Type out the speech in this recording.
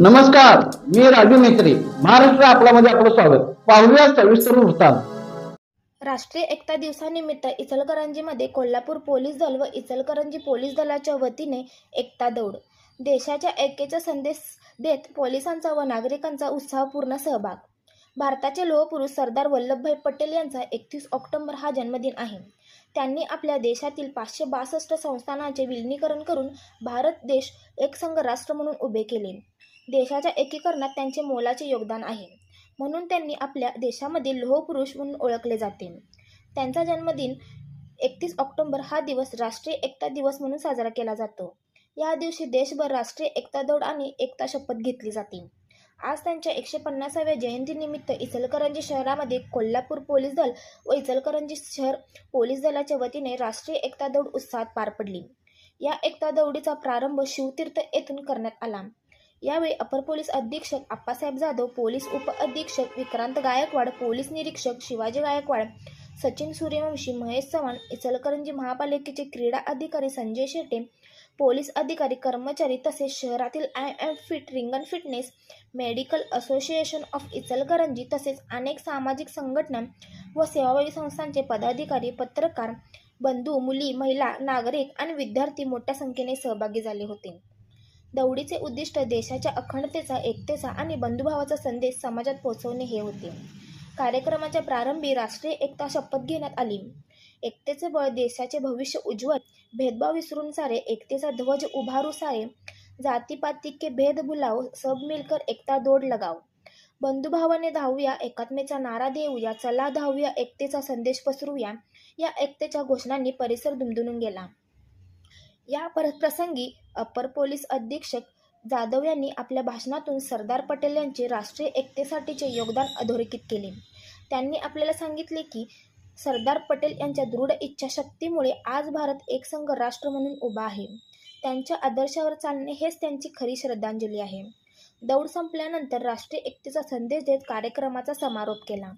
नमस्कार मी राजू मेत्री महाराष्ट्र आपल्यामध्ये आपलं स्वागत. पाहूया सविस्तर वृत्तांत. राष्ट्रीय एकता दिवसानिमित्त इचलकरंजीमध्ये कोल्हापूर पोलीस दल व इचलकरंजी पोलीस दलाच्या वतीने एकता दौड. देशाच्या ऐक्याचा संदेश देत पोलिसांचा व नागरिकांचा उत्साहपूर्ण सहभाग. भारताचे लोहपुरुष सरदार वल्लभभाई पटेल यांचा एकतीस ऑक्टोबर हा जन्मदिन आहे. त्यांनी आपल्या देशातील पाचशे बासष्ट संस्थानांचे विलिनीकरण करून भारत देश एकसंघ राष्ट्र म्हणून उभे केले. देशाच्या एकीकरणात त्यांचे मोलाचे योगदान आहे. म्हणून त्यांनी आपल्या देशामधील लोहपुरुष म्हणून ओळखले जाते. त्यांचा जन्मदिन एकतीस ऑक्टोबर हा दिवस राष्ट्रीय एकता दिवस म्हणून साजरा केला जातो. या दिवशी देशभर राष्ट्रीय एकता दौड आणि एकता शपथ घेतली जाते. आज त्यांच्या एकशे पन्नासाव्या जयंतीनिमित्त इचलकरंजी शहरामध्ये कोल्हापूर पोलीस दल व इचलकरंजी शहर पोलीस दलाच्या वतीने राष्ट्रीय एकता दौड उत्साहात पार पडली. या एकता दौडीचा प्रारंभ शिवतीर्थ येथून करण्यात आला. यावेळी अपर पोलीस अधीक्षक आप्पासाहेब जाधव पोलीस उपअधीक्षक विक्रांत गायकवाड पोलीस निरीक्षक शिवाजी गायकवाड सचिन सूर्यवंशी महेश चव्हाण इचलकरंजी महापालिकेचे क्रीडा अधिकारी संजय शेटे पोलीस अधिकारी कर्मचारी तसेच शहरातील आय एम फिट रिंगण fitness medical association of Ichalkaranji तसेच अनेक सामाजिक संघटना व सेवाभावी संस्थांचे पदाधिकारी पत्रकार बंधू मुली महिला नागरिक आणि विद्यार्थी मोठ्या संख्येने सहभागी झाले होते. दौडीचे उद्दिष्ट देशाच्या अखंडतेचा एकतेचा आणि बंधुभावाचा संदेश समाजात पोहोचवणे हे होते. कार्यक्रमाच्या प्रारंभी राष्ट्रीय एकता शपथ घेण्यात आली. एकतेचे बळ देशाचे भविष्य उज्ज्वल भेदभाव विसरून सारे एकतेचा ध्वज उभारू सारे जातीपाती के भेद भुलाव सब मिलकर एकता दौड लगाव बंधुभावाने धावूया एकात्मेचा नारा देऊया चला धावूया एकतेचा संदेश पसरूया या एकतेच्या घोषणांनी परिसर दुमदुमून गेला. या प्रसंगी अपर पोलीस अधीक्षक जाधव यांनी आपल्या भाषणातून सरदार पटेल यांचे राष्ट्रीय एकतेसाठीचे योगदान अधोरेखित केले. त्यांनी आपल्याला सांगितले की सरदार पटेल यांच्या दृढ इच्छाशक्तीमुळे आज भारत एकसंघ राष्ट्र म्हणून उभा आहे. त्यांच्या आदर्शावर चालणे हेच त्यांची खरी श्रद्धांजली आहे. दौड संपल्यानंतर राष्ट्रीय एकतेचा संदेश देत कार्यक्रमाचा समारोप केला.